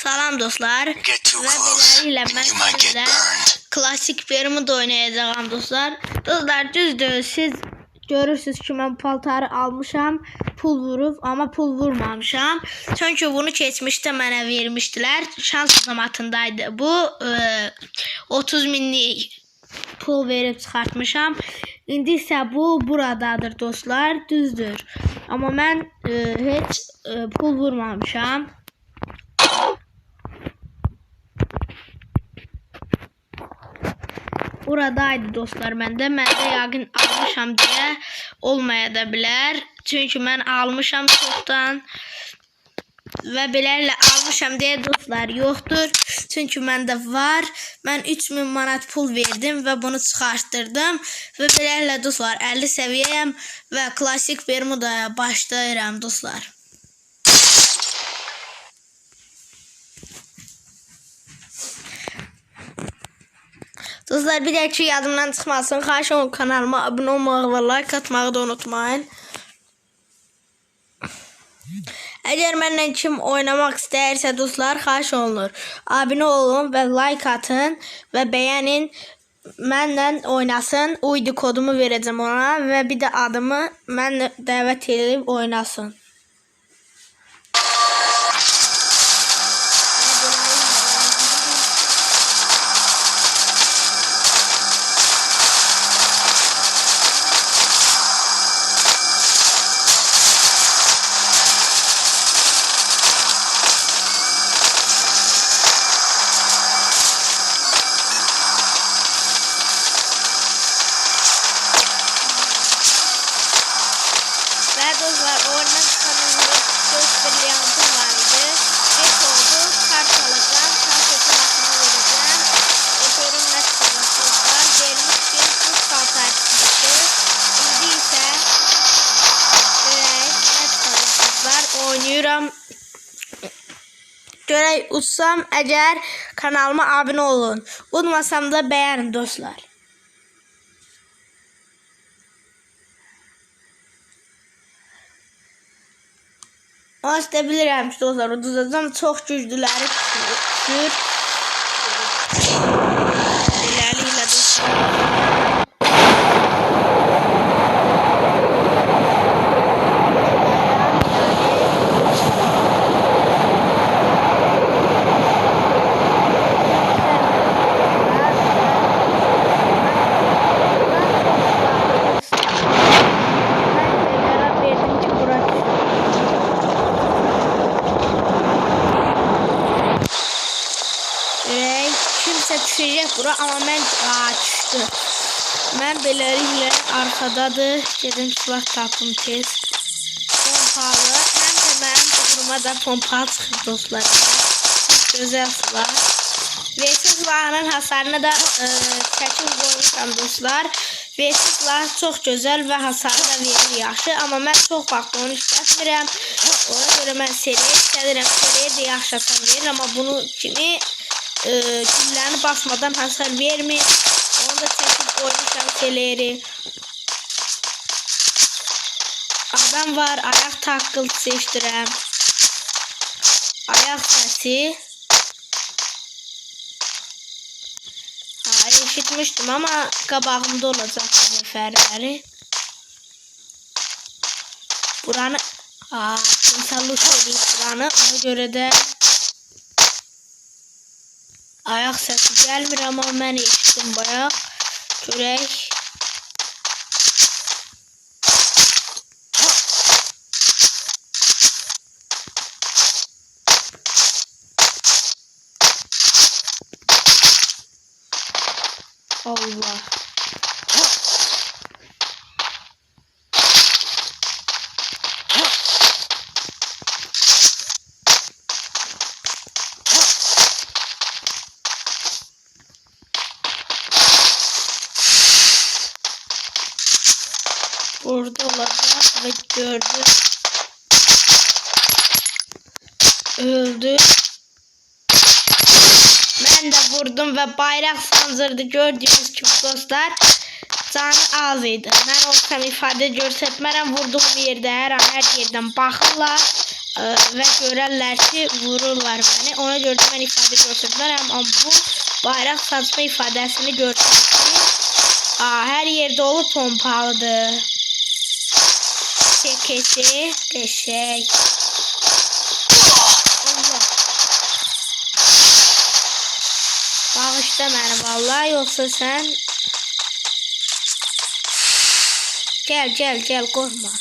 Salam dostlar. Get too Və close beləliklə and mən you might get sizlə burned. klasik Bermud oynayacağam dostlar. Dostlar düzdür siz görürsünüz ki mən paltarı almışam. Pul vurub amma pul vurmamışam. Çünki bunu keçmişdə mənə vermişdilər. Şans zamanındaydı. Bu e, 30 minlik pul verib çıxartmışam. İndi isə bu buradadır dostlar. Düzdür. Amma mən e, heç e, pul vurmamışam. Buradaydı dostlar məndə. Məndə yəqin almışam deyə olmaya da bilər. Çünki mən almışam çoxdan. Və beləliklə almışam deyə dostlar yoxdur. Çünki məndə var. Mən 3000 manat pul verdim və bunu çıxartdırdım. Və beləliklə dostlar 50 səviyyəyəm və klassik Bermudaya başlayıram dostlar. Dostlar bir dahaki yadımdan çıxmasın. Xahiş olun kanalıma abunə olmağı və like atmağı da unutmayın. Əgər mənlə kim oynamaq istəyirsə dostlar, xahiş olunur. Abunə olun və like atın və bəyənin. Mənlə oynasın. Uydu kodumu verəcəm ona və bir də adımı mən dəvət edib oynasın. Görək uçsam əgər kanalıma abunə olun. Unutmasam da bəyənin dostlar. Ama işte bilirəm ki, dostlar, uduzacam çox güclüləri düşür. Beləliklə dostlar. Ben verdim ki burası. Ürək kimsə düşəcək bura, amma mən aa, düşdü. Mən arxadadır. Gedim silah tapım tez. Pompalı. Həm də mənim uğruma da pompalı çıxır dostlar. Çox gözəl silah. VS silahının hasarını da e, çəkib qoymuşam dostlar. VS silahı çox gözəl və hasarı da verir yaxşı. Amma mən çox vaxt onu işlətmirəm. Ona görə mən seriyə istədirəm. Seriyə də yaxşı hasar verir. Amma bunu kimi e, güllərini basmadan hasar vermir. Onu da çəkib qoymuşam seriləri. Adam var. Ayaq taqqıltısı eşidirəm. Ayaq səsi. Ha, eşitmiştim ama qabağımda olacaq bu nəfərləri. Buranı Aa, loot edib buranı. Ona görə də ayaq səsi gəlmir amma mən eşitdim bayaq. Görək. Allah. Burada olacak ve gördü. Öldü. Vurdum ve bayrak sancırdı gördüğünüz gibi dostlar. Canı az idi. Mən olsam ifadə göstərmərəm vurduğum yerdə hər an hər yerdən baxırlar. e, və görərlər ki, vururlar məni. Ona görə mən ifadə göstərdilər, amma bu bayraq saçma ifadəsini. Aa, hər yerdə olub pompalıdır. Çəkəsi, qəşək. Allah. Məni vallahi, yoxsa sən Gel gel gel korkma.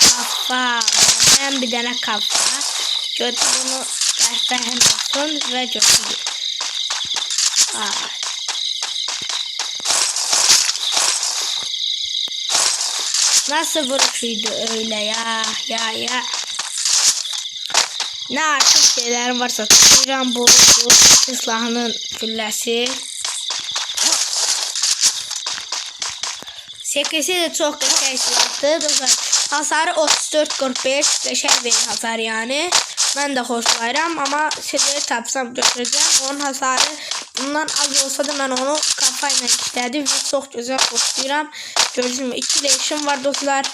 Kafa. Ben bir tane kafa. Götür bunu kahvehen olsun ve götür. Aa. Nasıl vuruşuydu öyle ya ya ya. Ne artık şeyler varsa tutuyorum bu, bu silahının külləsi. Sekesi de çok qəşəng silahdır. Dostlar, hasarı 34-45 qəşəng verir hasar yani. Ben de xoşlayıram ama şeyleri tapsam götüreceğim. Onun hasarı bundan az olsa da ben onu kafayla işlədim ve çok güzel xoşlayıram. Gördüğünüz gibi iki leşim var dostlar.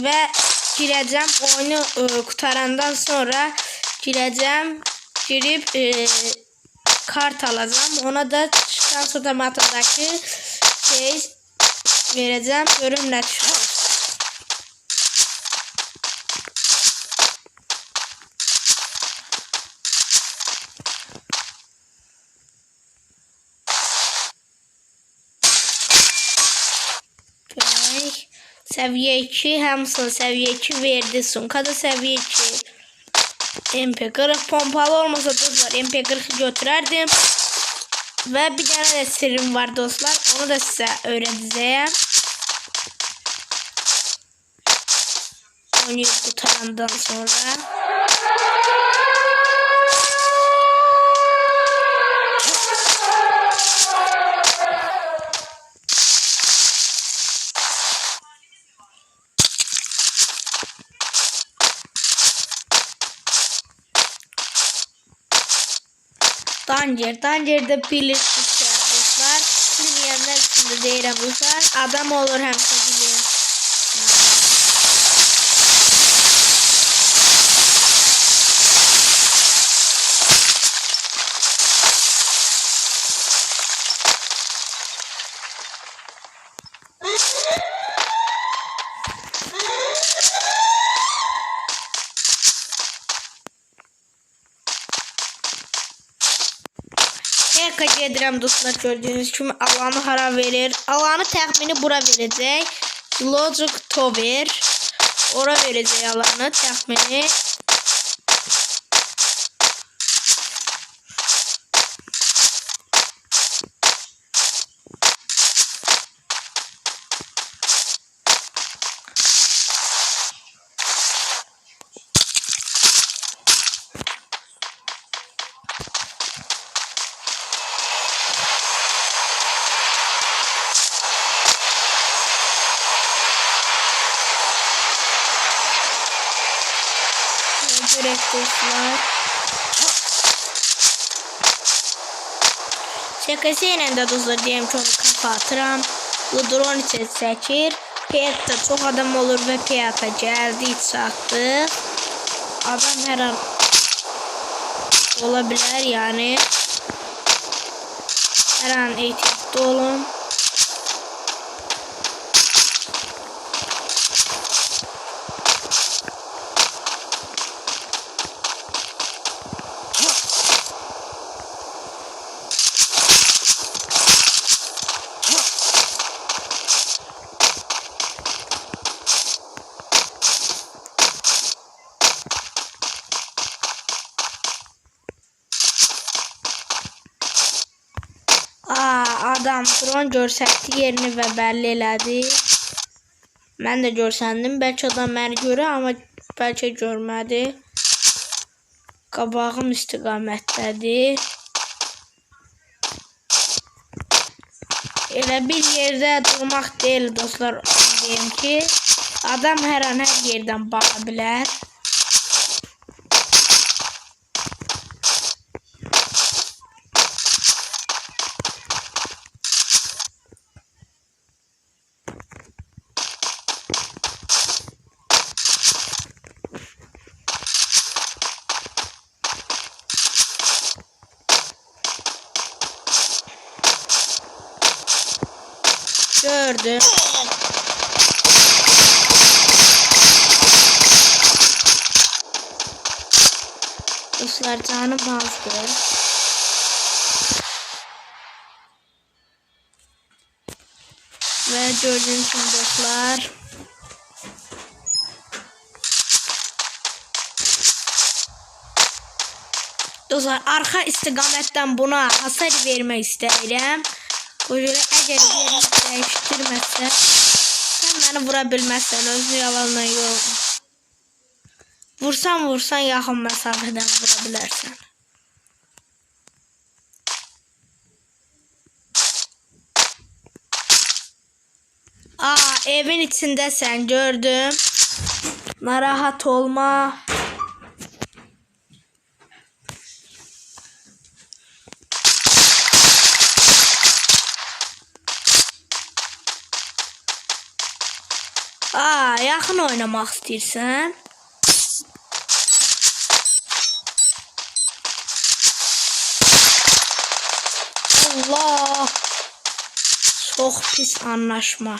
və girəcəm oyunu ə, qutarandan sonra girəcəm girib ə, kart alacağım. Ona da çıxan sonra matadakı şey verəcəm. Görüm. Görək. Seviye 2 Hamson seviye 2 verdi. Sunka da seviye 2. MP40 pompalı olmasa dostlar MP40 götürerdim. Ve bir tane de sırrım var dostlar. Onu da size öğreteceğim. Oyunu kurtarandan sonra. Danger. Danger'da birleşmişler dostlar. Bilmeyenler için de deyirəm dostlar. Adam olur həmişə bilin. Şaka edirəm dostlar gördüğünüz kimi alanı hara verir. Alanı təxmini bura verəcək. Logic Tower. Ora verəcək alanı təxmini. Görək dostlar. Şakası ilə də dostlar deyəm ki onu kafa atıram. Bu drone için çəkir. Piyatda çox adam olur və piyata gəldi çatdı. Adam hər an ola bilər yəni. Hər an ehtiyatlı olun. Drone görsəkdi yerini və bəlli elədi. Mən də görsəndim. Bəlkə adam məni görür, amma bəlkə görmədi. Qabağım istiqamətdədir. Elə bir yerdə durmaq deyil dostlar. Deyim ki, adam hər an hər yerdən baxa bilər. Gördüm. Dostlar canım azdı. Ve gördüğünüz gibi dostlar. Dostlar arka istikametten buna hasar vermek isterim. Göre eğer yerini değiştirmezse sen beni vurabilmezsen özlü yalanla yok. Vursan vursan yaxın məsafədən vura bilərsən. Aa, evin içindəsən, gördüm. Narahat olma. Yaxın oynamaq? Allah. Çok pis anlaşma.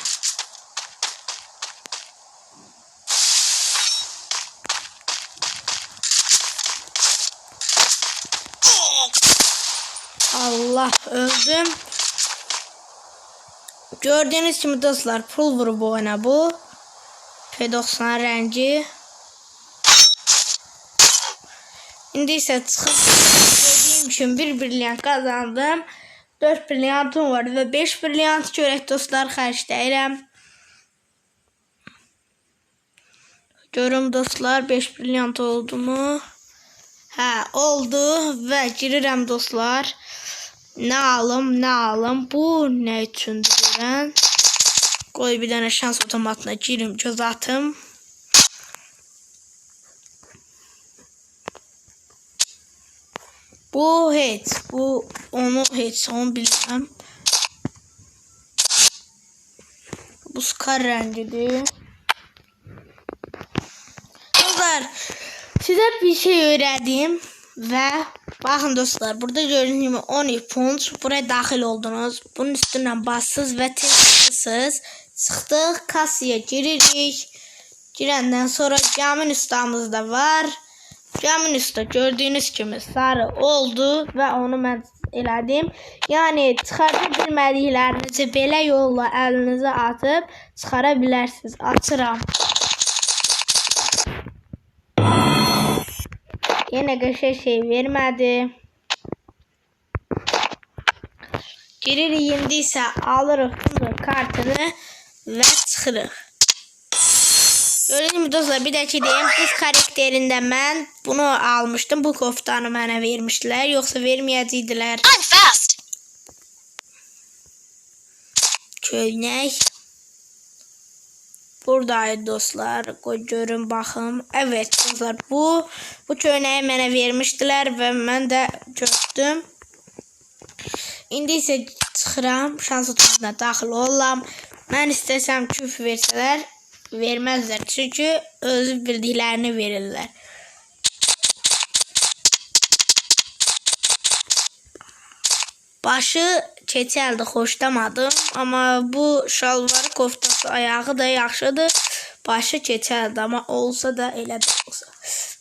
Allah öldüm. Gördüğünüz gibi dostlar pul vurup oyna bu. P90 rengi. İndi isə çıxıb dediyim kimi bir brilyant qazandım. 4 brilyantım var və 5 brilyant görək dostlar xərcləyirəm. Görüm dostlar 5 brilyant oldu mu? Hə, oldu və girirəm dostlar. Nə alım, nə alım? Bu nə üçündür görən? Qoy bir dənə şans otomatına girim, göz atım. Bu heç, bu onu heç, onu bilmem. Bu skar rengidir. Dostlar, size bir şey öğreteyim ve bakın dostlar burada gördüğünüz gibi 12 punç buraya dahil oldunuz. Bunun üstünden bassız ve testsiz çıktık kasaya giririk. Girenden sonra camın üstümüz de var. Camın üstü gördüğünüz gibi sarı oldu ve onu ben elədim. Yəni çıxarda bilmədiklərinizi belə yolla əlinizə atıb çıxara bilərsiniz. Açıram. Yenə qəşəng şey vermədi. Giririk indi isə alırıq bunu kartını və çıxırıq. Gördüğünüz gibi dostlar bir dahaki deyim kız karakterinde ben bunu almıştım. Bu koftanı bana vermişler. Yoksa vermeyecektiler. I'm fast. Köynək. Buradaydı dostlar. Qoy görün baxım. Evet dostlar bu bu köynəyi mənə vermişdilər və mən də gördüm. İndi isə çıxıram, şans otomatına daxil olam. Mən istəsəm küf versələr, verməzlər. Çünki özü bildiklərini verirlər. Başı keçəldi, xoşlamadım. Amma bu şalvarı, koftası, ayağı da yaxşıdır. Başı keçəldi, amma olsa da elə olsa.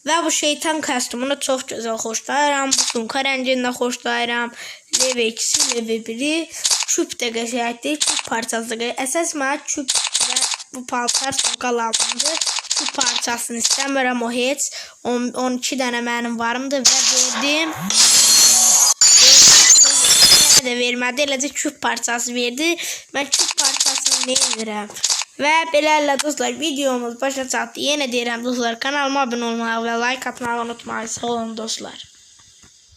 Və bu şeytan kostyumunu çox gözəl xoşlayıram. Bu sumka rəngini də xoşlayıram. Level 2-si, level 1-i. Də qəşəngdir. Küp parçası da Əsas mənə küp və bu paltar sumka lazımdır. Küp parçasını istəmirəm o heç. 10 12 dənə mənim varımdır və verdim. de vermədi. Eləcə küp parçası verdi. Mən küp parçasını verirəm. Və belələ dostlar videomuz başa çatdı. Yenə deyirəm dostlar kanalıma abunə olmağı və like atmağı unutmayın. Sağ olun dostlar.